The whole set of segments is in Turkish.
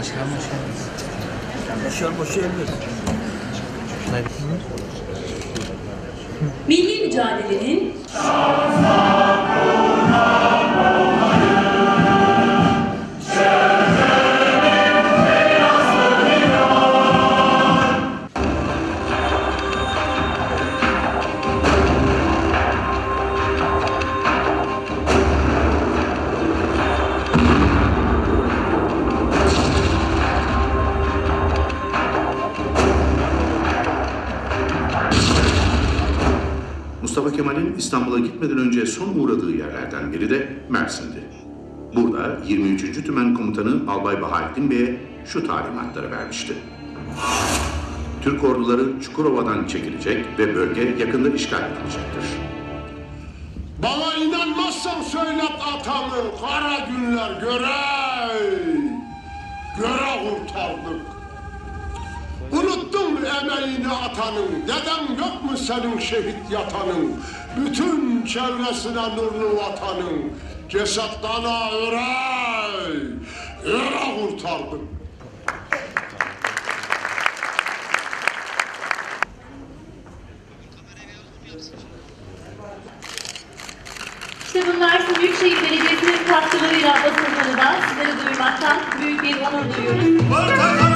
Başkan mı şey? Başkan başı. Milli mücadelenin... Şansa! Mustafa Kemal'in İstanbul'a gitmeden önce son uğradığı yerlerden biri de Mersin'di. Burada 23. Tümen Komutanı Albay Bahattin Bey'e şu talimatları vermişti. Türk orduları Çukurova'dan çekilecek ve bölge yakında işgal edilecektir. Bana inanmazsan söylet atamı, kara günler göre, göre kurtardık. Emeğini atanın, dedem yok mu senin şehit yatanın? Bütün çevresine nurlu vatanın, cesatlana öre, öre kurtardık. işte bunlar Mersin Büyükşehir Belediyesi'nin katkılarıyla basılmalı da sizlere duyurmaktan büyük bir onur duyuyoruz.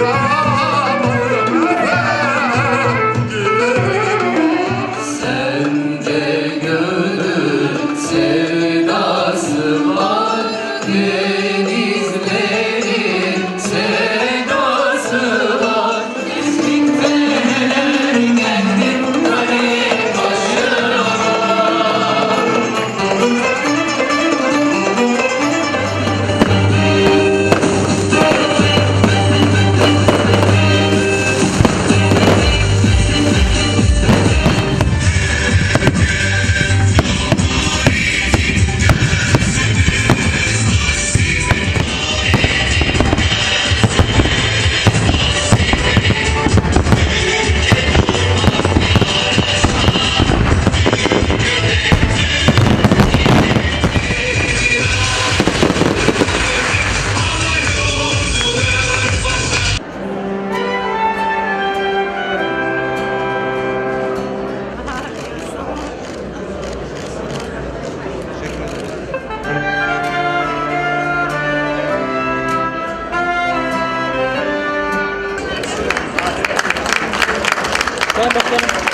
Right. votación.